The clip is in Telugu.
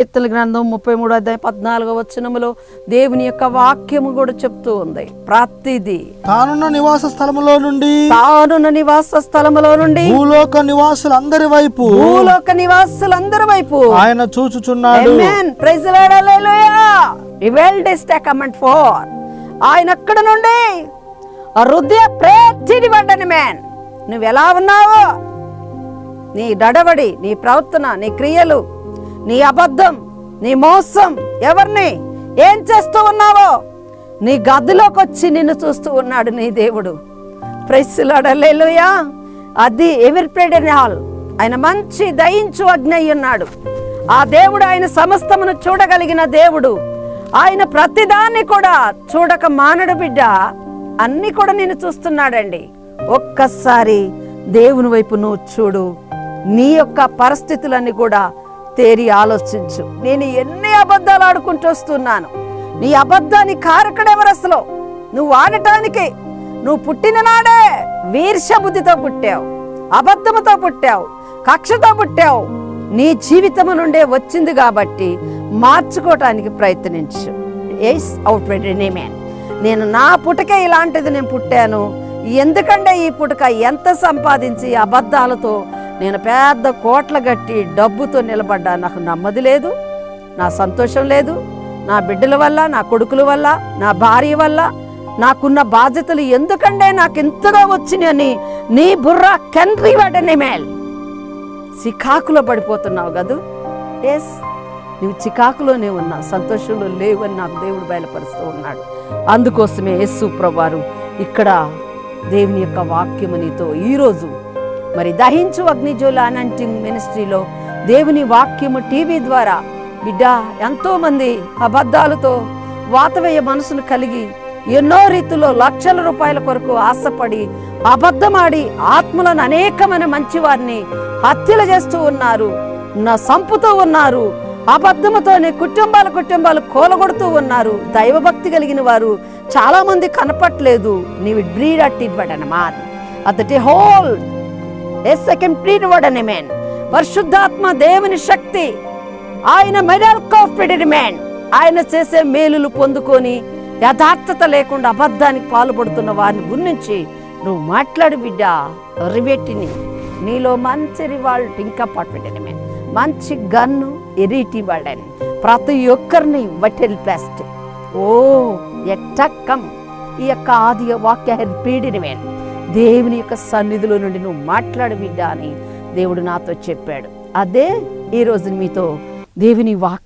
కీర్తన గ్రంథం ముప్పై మూడు అధ్యాయం పద్నాలుగో వచనములో దేవుని యొక్క వాక్యము కూడా చెప్తూ ఉంది. ప్రతిదీ తానున్న నివాస స్థలములో నుండి తానున్న నివాస స్థలములో నుండి భూలోక నివాసులందరి వైపు భూలోక నివాసులందరి వైపు ఆయన చూచుచున్నాడు. The command for. ఆయన అక్కడ నుండి హృదయ ప్రతిని పడ్డని మ్యాన్ నువ్వు ఎలా ఉన్నావో? నీ డడబడి నీ ప్రవర్తన నీ క్రియలు నీ అబద్ధం నీ మోసం ఎవరిని? ఏం చేస్తూ ఉన్నావో? నీ గదిలోకి వచ్చి నిన్ను చూస్తూ ఉన్నాడు నీ దేవుడు. ప్రైస్లాడలేలుయా అది ఎవరి హాల్ ఆయన మంచి దయించు అగ్ని ఉన్నాడు. ఆ దేవుడు ఆయన సమస్తమును చూడగలిగిన దేవుడు. ఆయన ప్రతిదాన్ని కూడా చూడక మానడు బిడ్డ. అన్ని కూడా నేను చూస్తున్నాడండి. ఒక్కసారి దేవుని వైపు నువ్వు చూడు. నీ యొక్క పరిస్థితులన్నీ కూడా తేరి ఆలోచించు. నేను ఎన్ని అబద్ధాలు ఆడుకుంటూ వస్తున్నాను? నీ అబద్ధాన్ని కారకుడెవరు అసలు? నువ్వు ఆడటానికి నువ్వు పుట్టిన నాడే వీర్షబుద్ధితో పుట్టావు అబద్ధముతో పుట్టావు కక్షతో పుట్టావు. నీ జీవితము నుండే వచ్చింది కాబట్టి మార్చుకోవటానికి ప్రయత్నించు. ఎస్ అవుట్ మ్యాన్ నేను నా పుటకే ఇలాంటిది నేను పుట్టాను. ఎందుకంటే ఈ పుటక ఎంత సంపాదించి అబద్ధాలతో నేను పెద్ద కోట్ల గట్టి డబ్బుతో నిలబడ్డా. నాకు నమ్మది లేదు నా సంతోషం లేదు. నా బిడ్డల వల్ల నా కొడుకుల వల్ల నా భార్య వల్ల నాకున్న బాధ్యతలు ఎందుకంటే నాకు ఇంతగా వచ్చినాయని నీ బుర్ర కండ్రి వాడని మేల్. చికాకులో పడిపోతున్నావు కదూ? ఎస్ నువ్వు చికాకులోనే ఉన్నావు సంతోషంలో లేవని నాకు దేవుడు బయలుపరుస్తూ ఉన్నాడు. అందుకోసమే యేసు ప్రభువారు ఇక్కడ దేవుని యొక్క వాక్యము నీతో ఈరోజు మరి దహించు అగ్నిజోల అనంటింగ్ మినిస్ట్రీలో దేవుని వాక్యము టీవీ ద్వారా బిడ్డ ఎంతోమంది అబద్ధాలతో వాతవేయ మనసును కలిగి ఎన్నో రీతిలో లక్షల రూపాయల కొరకు ఆశపడి అబద్ధమాడి ఆత్మలను అనేకమైన మంచి వారిని హత్యలు చేస్తూ ఉన్నారు నా సంపుతూ ఉన్నారు అబద్ధముతోనే కుటుంబాల కుటుంబాలు కూలగొడుతూ ఉన్నారు. దైవభక్తి కలిగిన వారు చాలా మంది కనపట్లేదు. నీవి బ్రీడ్ అట్టివ్వడనమా అతటి హోల్ ఎస్ సెకండ్ ప్రీడ్ వర్డ్ మెన్ పరిశుద్ధాత్మ దేవుని శక్తి. ఆయన మెడల్ కాఫిడెడ్ మ్యాన్ ఆయన చేసే మేలులు పొందుకొని యథార్థత లేకుండా అబద్ధానికి పాల్పడుతున్న వారిని గురించి నువ్వు మాట్లాడు బిడ్డ. రివెట్టిని నీలో మంచి రివాల్ట్ ఇంకా పట్టుబెట్టిన మ్యాన్ మంచి గన్ను ఎరిటి వాడని. ప్రతి ఒక్కరిని వటెల్ ప్లాస్ట్ ఓ ఎట్టక్కం ఈ యొక్క ఆది వాక్య పీడిన మ్యాన్ దేవుని యొక్క సన్నిధిలో నుండి నువ్వు మాట్లాడు బిడ్డ అని దేవుడు నాతో చెప్పాడు. అదే ఈరోజు మీతో దేవుని వాక్యం